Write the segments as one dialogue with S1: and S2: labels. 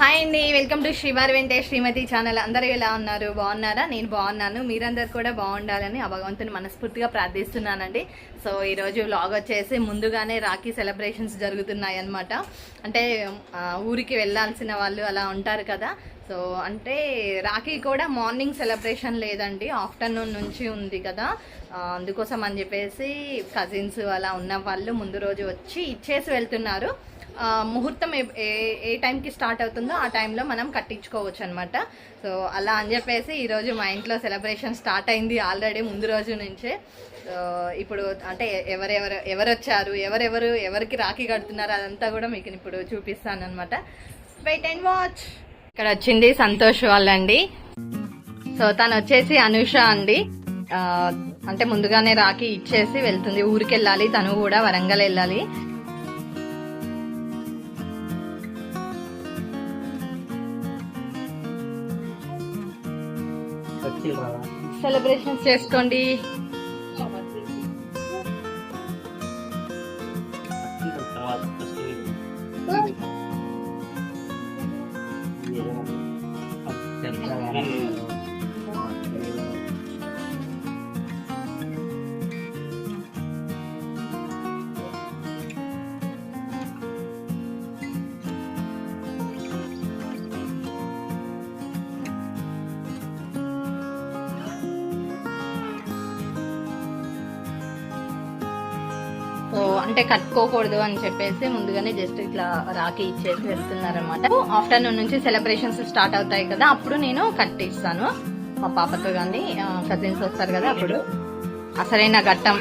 S1: Hi అండి welcome to శ్రీవారి వెంకటేష్ శ్రీమతి channel. అందరూ ఎలా ఉన్నారు? బాగున్నారా? నేను బాగున్నాను. మీరందరూ కూడా బాగుండాలని ఆ భగవంతుని మనస్ఫూర్తిగా ప్రార్థిస్తున్నానండి. సో ఈరోజు వ్లాగ్ వచ్చేసి ముందుగానే రాఖీ సెలబ్రేషన్స్ జరుగుతున్నాయి అన్నమాట అంటే ఊరికి వెళ్ళాల్సిన వాళ్ళు అలా ఉంటారు కదా. సో అంటే రాఖీ కూడా మార్నింగ్ సెలబ్రేషన్ లేదండి. ఆఫ్టర్నూన్ నుంచి ఉంది కదా. అందుకోసం అని చెప్పేసి కజిన్స్ అలా ఉన్న వాళ్ళు ముందు రోజు వచ్చి ఇచ్చేసి వెళ్తున్నారు. ముహూర్తం ఏ ఏ- టైంకి స్టార్ట్ అవుతుందో ఆ టైంలో మనం కట్టించుకోవచ్చు అనమాట సో అలా అని చెప్పేసి ఈరోజు మా ఇంట్లో సెలబ్రేషన్ స్టార్ట్ అయింది ఆల్రెడీ ముందు రోజు నుంచే. సో ఇప్పుడు అంటే ఎవరెవరు ఎవరు వచ్చారు ఎవరెవరు ఎవరికి రాఖీ కడుతున్నారు అదంతా కూడా మీకు ఇప్పుడు చూపిస్తాను అనమాట వెయిట్ అండ్ వాచ్ ఇక్కడ వచ్చింది సంతోష్ వాళ్ళండి. సో తను వచ్చేసి అనుష అండి. అంటే ముందుగానే రాఖీ ఇచ్చేసి వెళ్తుంది. ఊరికి వెళ్ళాలి తను కూడా వరంగల్ వెళ్ళాలి. సెలబ్రేషన్స్ చేసుకోండి. అంటే కట్టుకోకూడదు అని చెప్పేసి ముందుగానే జస్ట్ ఇట్లా రాఖీ ఇచ్చేసి వెళ్తున్నారనమాట ఆఫ్టర్నూన్ నుంచి సెలబ్రేషన్స్ స్టార్ట్ అవుతాయి కదా అప్పుడు నేను కట్టిస్తాను మా పాపతో కానీ కజిన్స్ వస్తారు కదా అప్పుడు. అసలైన ఘట్టం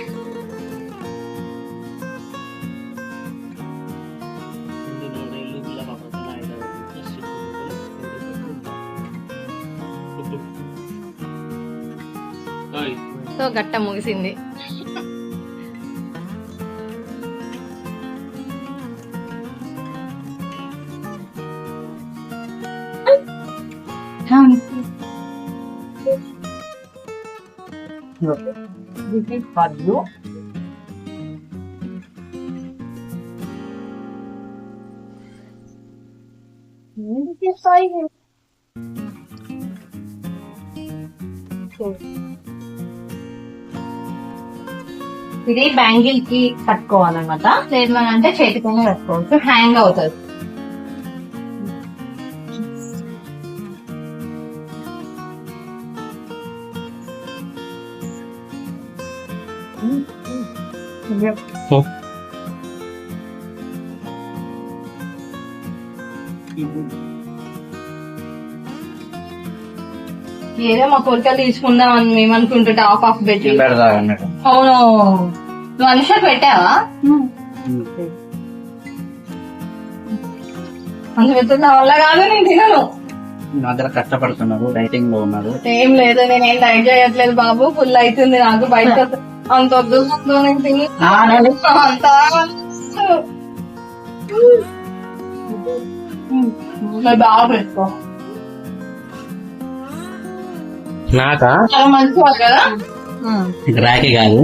S1: సో ఘట్టం ముగిసింది.
S2: This is ఇది బ్యాంగిల్కి కట్టుకోవాలన్నమాట. లేదు అంటే చేతికైనా కట్టుకోవచ్చు. హ్యాంగ్ అవుతుంది. ఏదో మా కోరికలు తీసుకుందాం అని మేము అనుకుంటుంటే ఆఫ్ ఆఫ్ పెట్టి. అవును. నువ్వు అనుష పెట్టావా? అందు పెట్టిన నా వల్ల కాదు నేను తినను.
S3: అందరూ కష్టపడుతున్నారు డైటింగ్లో ఉన్నారు.
S2: ఏం లేదు నేను ఏం డైట్ చేయట్లేదు బాబు ఫుల్ అవుతుంది నాకు బయట అంత వద్దు అంత బాగా పెట్టుకో.
S4: నాకా?
S2: చాలా కదా?
S3: ఇది రాఖీ కాదు.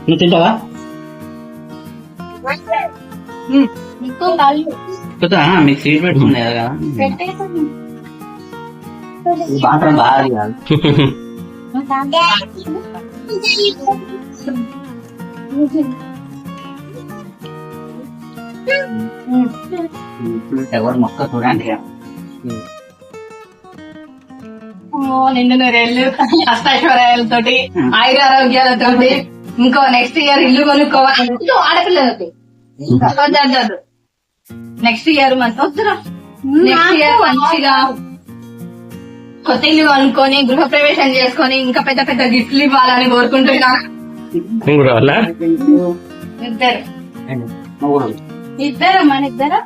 S3: నువ్వు తింటావా? మీకు సీట్ పెట్టుకున్నాయి కదా. బాగా కాదు ఎవరు మొక్క చూడండి
S2: నిండు నూరేళ్ళు అష్టైశ్వర్యాలతోటి ఆయుర ఆరోగ్యాలతోటి ఇంకో నెక్స్ట్ ఇయర్ ఇల్లు కొనుక్కోవాలి ఆడపిల్లలకి నెక్స్ట్ ఇయర్ మంచి వద్దురా నెక్స్ట్ ఇయర్ మంచిగా కొత్త ఇల్లు కొనుక్కొని గృహ ప్రవేశం చేసుకొని ఇంకా పెద్ద పెద్ద గిఫ్ట్లు ఇవ్వాలని కోరుకుంటున్నా. ఇద్దరు. ఇద్దరు మన ఇద్దరు?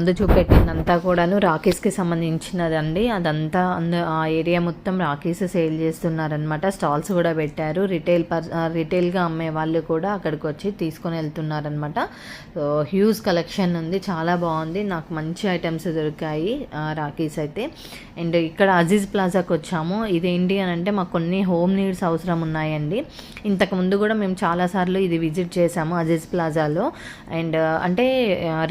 S5: ముందు చూపెట్టిందంతా కూడాను రాకీస్కి సంబంధించినదండి. అదంతా అంద ఆ ఏరియా మొత్తం రాకీస్ సేల్ చేస్తున్నారనమాట స్టాల్స్ కూడా పెట్టారు. రిటైల్ పర్ రిటైల్గా అమ్మే వాళ్ళు కూడా అక్కడికి వచ్చి తీసుకొని వెళ్తున్నారనమాట సో హ్యూజ్ కలెక్షన్ ఉంది. చాలా బాగుంది. నాకు మంచి ఐటమ్స్ దొరికాయి రాకీస్ అయితే. అండ్ ఇక్కడ అజీజ్ ప్లాజాకి వచ్చాము. ఇదేంటి అని అంటే మాకు కొన్ని హోమ్ నీడ్స్ అవసరం ఉన్నాయండి. ఇంతకు ముందు కూడా మేము చాలాసార్లు ఇది విజిట్ చేసాము అజీజ్ ప్లాజాలో. అండ్ అంటే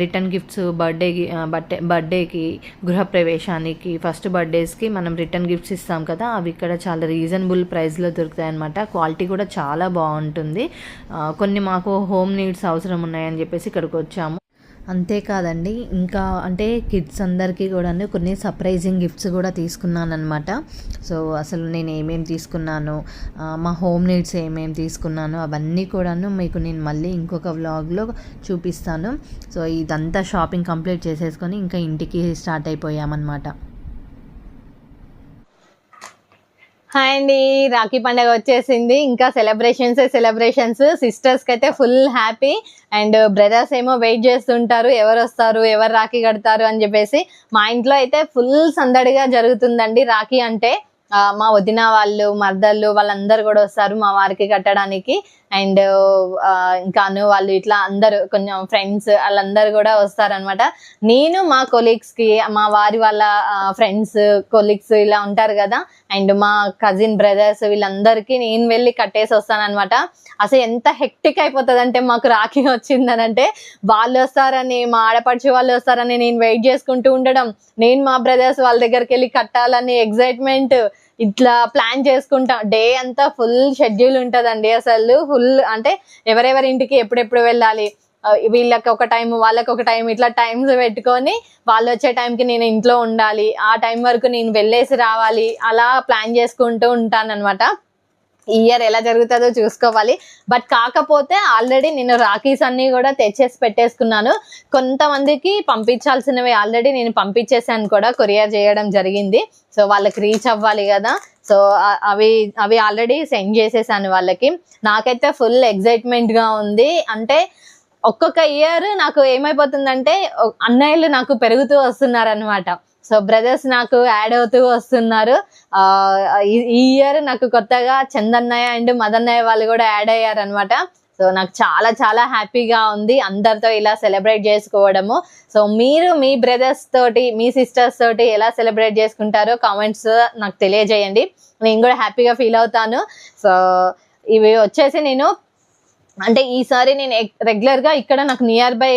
S5: రిటర్న్ గిఫ్ట్స్ బర్త్డే బర్త్డే బర్త్డేకి గృహప్రవేశానికి ఫస్ట్ బర్త్డేస్కి మనం రిటర్న్ గిఫ్ట్స్ ఇస్తాం కదా అవి ఇక్కడ చాలా రీజనబుల్ ప్రైస్లో దొరుకుతాయి అనమాట క్వాలిటీ కూడా చాలా బాగుంటుంది. కొన్ని మాకు హోమ్ నీడ్స్ అవసరం ఉన్నాయని చెప్పేసి ఇక్కడికి వచ్చాము. అంతేకాదండి ఇంకా అంటే కిడ్స్ అందరికీ కూడా కొన్ని సర్ప్రైజింగ్ గిఫ్ట్స్ కూడా తీసుకున్నాను అనమాట సో అసలు నేను ఏమేమి తీసుకున్నాను మా హోమ్ నీడ్స్ ఏమేమి తీసుకున్నాను అవన్నీ కూడాను మీకు నేను మళ్ళీ ఇంకొక వ్లాగ్లో చూపిస్తాను. సో ఇదంతా షాపింగ్ కంప్లీట్ చేసేసుకొని ఇంకా ఇంటికి స్టార్ట్ అయిపోయామన్నమాట.
S1: హాయ్ అండి. రాఖీ పండగ వచ్చేసింది. ఇంకా సెలబ్రేషన్స్ సెలబ్రేషన్స్ సిస్టర్స్కి అయితే ఫుల్ హ్యాపీ అండ్ బ్రదర్స్ ఏమో వెయిట్ చేస్తుంటారు. ఎవరు వస్తారు ఎవరు రాఖీ కడతారు అని చెప్పేసి. మా ఇంట్లో అయితే ఫుల్ సందడిగా జరుగుతుందండి రాఖీ అంటే. మా వదిన వాళ్ళు మర్దళ్ళు వాళ్ళందరూ కూడా వస్తారు మా వారికి కట్టడానికి. అండ్ ఇంకా అను వాళ్ళు ఇట్లా అందరూ కొంచెం ఫ్రెండ్స్ వాళ్ళందరూ కూడా వస్తారనమాట నేను మా కొలీగ్స్కి మా వారి వాళ్ళ ఫ్రెండ్స్ కొలీగ్స్ ఇలా ఉంటారు కదా. అండ్ మా కజిన్ బ్రదర్స్ వీళ్ళందరికీ నేను వెళ్ళి కట్టేసి వస్తానమాట అసలు ఎంత హెక్టిక్ అయిపోతుంది అంటే మాకు రాఖీ వచ్చిందనంటే వాళ్ళు వస్తారని మా ఆడపడిచి వాళ్ళు వస్తారని నేను వెయిట్ చేసుకుంటూ ఉండడం నేను మా బ్రదర్స్ వాళ్ళ దగ్గరికి వెళ్ళి కట్టాలని ఎగ్జైట్మెంట్ ఇట్లా ప్లాన్ చేసుకుంటాం. డే అంతా ఫుల్ షెడ్యూల్ ఉంటుందండి అసలు. ఫుల్ అంటే ఎవరెవరి ఇంటికి ఎప్పుడెప్పుడు వెళ్ళాలి? వీళ్ళకి ఒక టైం వాళ్ళకి ఒక టైం ఇట్లా టైమ్స్ పెట్టుకొని వాళ్ళు వచ్చే టైంకి నేను ఇంట్లో ఉండాలి. ఆ టైం వరకు నేను వెళ్ళేసి రావాలి. అలా ప్లాన్ చేసుకుంటూ ఉంటాను అనమాట ఇయర్ ఎలా జరుగుతుందో చూసుకోవాలి. బట్ కాకపోతే ఆల్రెడీ నేను రాఖీస్ అన్ని కూడా తెచ్చేసి పెట్టేసుకున్నాను. కొంతమందికి పంపించాల్సినవి ఆల్రెడీ నేను పంపించేసాను కూడా కొరియర్ చేయడం జరిగింది. సో వాళ్ళకి రీచ్ అవ్వాలి కదా. సో అవి అవి ఆల్రెడీ సెండ్ చేసేసాను వాళ్ళకి. నాకైతే ఫుల్ ఎగ్జైట్మెంట్గా ఉంది. అంటే ఒక్కొక్క ఇయర్ నాకు ఏమైపోతుందంటే అన్నయ్యలు నాకు పెరుగుతూ వస్తున్నారనమాట సో బ్రదర్స్ నాకు యాడ్ అవుతూ వస్తున్నారు. ఈ- ఈ ఇయర్ నాకు కొత్తగా చందన్నయ్య అండ్ మదన్నయ్య వాళ్ళు కూడా యాడ్ అయ్యారు అనమాట సో నాకు చాలా చాలా హ్యాపీగా ఉంది అందరితో ఇలా సెలబ్రేట్ చేసుకోవడము. సో మీరు మీ బ్రదర్స్ తోటి మీ సిస్టర్స్ తోటి ఎలా సెలబ్రేట్ చేసుకుంటారో కామెంట్స్ నాకు తెలియజేయండి. నేను కూడా హ్యాపీగా ఫీల్ అవుతాను. సో ఇవి వచ్చేసి నేను అంటే ఈసారి నేను రెగ్యులర్గా ఇక్కడ నాకు నియర్ బై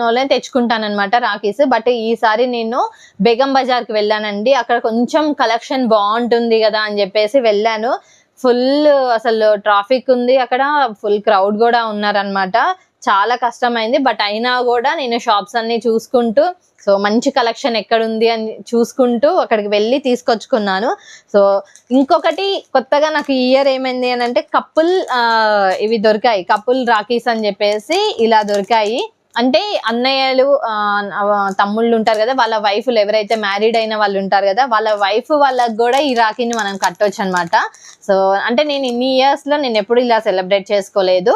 S1: లోనే తెచ్చుకుంటాను అనమాట రాఖీస్. బట్ ఈసారి నేను బేగం బజార్కి వెళ్ళానండి. అక్కడ కొంచెం కలెక్షన్ బాగుంటుంది కదా అని చెప్పేసి వెళ్ళాను. ఫుల్ అసలు ట్రాఫిక్ ఉంది అక్కడ. ఫుల్ క్రౌడ్ కూడా ఉన్నారనమాట చాలా కష్టమైంది. బట్ అయినా కూడా నేను షాప్స్ అన్ని చూసుకుంటూ సో మంచి కలెక్షన్ ఎక్కడుంది అని చూసుకుంటూ అక్కడికి వెళ్ళి తీసుకొచ్చుకున్నాను. సో ఇంకొకటి కొత్తగా నాకు ఈ ఇయర్ ఏమైంది అని అంటే కపుల్ ఇవి దొరికాయి. కపుల్ రాఖీస్ అని చెప్పేసి ఇలా దొరికాయి. అంటే అన్నయ్యలు తమ్ముళ్ళు ఉంటారు కదా వాళ్ళ వైఫ్లు ఎవరైతే మ్యారీడ్ అయిన వాళ్ళు ఉంటారు కదా వాళ్ళ వైఫ్ వాళ్ళకి కూడా ఈ రాఖీని మనం కట్టవచ్చు అనమాట సో అంటే నేను ఇన్ని ఇయర్స్లో నేను ఎప్పుడు ఇలా సెలబ్రేట్ చేసుకోలేదు.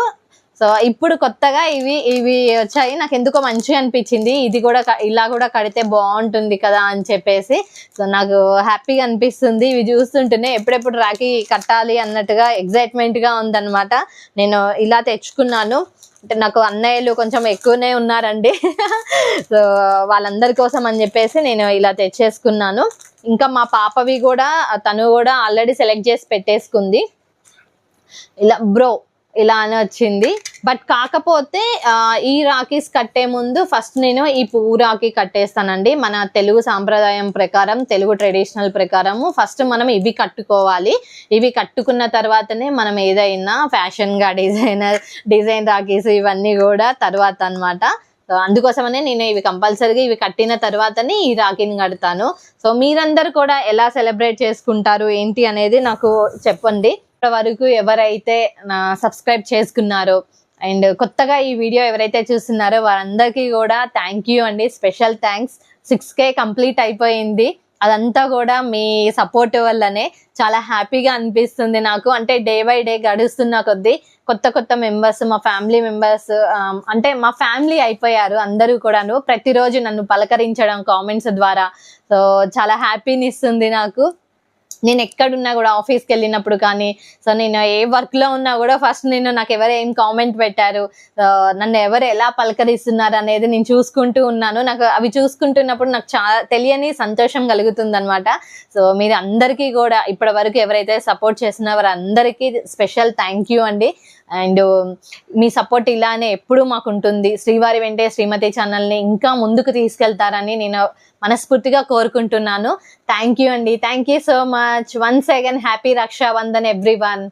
S1: సో ఇప్పుడు కొత్తగా ఇవి ఇవి వచ్చాయి. నాకు ఎందుకో మంచిగా అనిపించింది. ఇది కూడా క- ఇలా కూడా కడితే బాగుంటుంది కదా అని చెప్పేసి. సో నాకు హ్యాపీగా అనిపిస్తుంది. ఇవి చూస్తుంటేనే ఎప్పుడెప్పుడు రాఖీ కట్టాలి అన్నట్టుగా ఎగ్జైట్మెంట్గా ఉందన్నమాట. నేను ఇలా తెచ్చుకున్నాను. అంటే నాకు అన్నయ్యలు కొంచెం ఎక్కువనే ఉన్నారండి. సో వాళ్ళందరి కోసం అని చెప్పేసి నేను ఇలా తెచ్చేసుకున్నాను. ఇంకా మా పాపవి కూడా తను కూడా ఆల్రెడీ సెలెక్ట్ చేసి పెట్టేసుకుంది. ఇలా బ్రో ఇలా అని వచ్చింది. బట్ కాకపోతే ఈ రాఖీస్ కట్టే ముందు ఫస్ట్ నేను ఈ పువ్వు రాఖీ కట్టేస్తానండి. మన తెలుగు సాంప్రదాయం ప్రకారం తెలుగు ట్రెడిషనల్ ప్రకారము ఫస్ట్ మనం ఇవి కట్టుకోవాలి. ఇవి కట్టుకున్న తర్వాతనే మనం ఏదైనా ఫ్యాషన్గా డిజైనర్ డిజైన్ రాఖీస్ ఇవన్నీ కూడా తర్వాత అన్నమాట. అందుకోసమనే నేను ఇవి కంపల్సరీగా ఇవి కట్టిన తర్వాతనే ఈ రాఖీని కడతాను. సో మీరందరు కూడా ఎలా సెలబ్రేట్ చేసుకుంటారు ఏంటి అనేది నాకు చెప్పండి. ఇప్పటి వరకు ఎవరైతే నా సబ్స్క్రైబ్ చేసుకున్నారో అండ్ కొత్తగా ఈ వీడియో ఎవరైతే చూస్తున్నారో వారందరికీ కూడా థ్యాంక్ యూ అండి. Special thanks six K complete అయిపోయింది. అదంతా కూడా మీ సపోర్ట్ వల్లనే చాలా హ్యాపీగా అనిపిస్తుంది నాకు. అంటే డే బై డే గడుస్తున్న కొద్దీ కొత్త కొత్త మెంబర్స్ మా ఫ్యామిలీ మెంబర్స్ అంటే మా ఫ్యామిలీ అయిపోయారు అందరూ కూడాను. ప్రతిరోజు నన్ను పలకరించడం కామెంట్స్ ద్వారా. సో చాలా హ్యాపీని ఇస్తుంది నాకు. నేను ఎక్కడున్నా కూడా ఆఫీస్కి వెళ్ళినప్పుడు కానీ సో నేను ఏ వర్క్లో ఉన్నా కూడా ఫస్ట్ నేను నాకు ఎవరు ఏం కామెంట్ పెట్టారు నన్ను ఎవరు ఎలా పలకరిస్తున్నారు అనేది నేను చూసుకుంటూ ఉన్నాను. నాకు అవి చూసుకుంటున్నప్పుడు నాకు చాలా తెలియని సంతోషం కలుగుతుంది అనమాట సో మీరు అందరికీ కూడా ఇప్పటి వరకు ఎవరైతే సపోర్ట్ చేస్తున్నారో వారందరికీ స్పెషల్ థ్యాంక్ యూ అండి. అండ్ మీ సపోర్ట్ ఇలానే ఎప్పుడూ మాకు ఉంటుంది శ్రీవారి వెంటే శ్రీమతి ఛానల్ని ఇంకా ముందుకు తీసుకెళ్తారని నేను మనస్ఫూర్తిగా కోరుకుంటున్నాను. థ్యాంక్ యూ అండి. Thank you so much once again happy Rakshabandhan everyone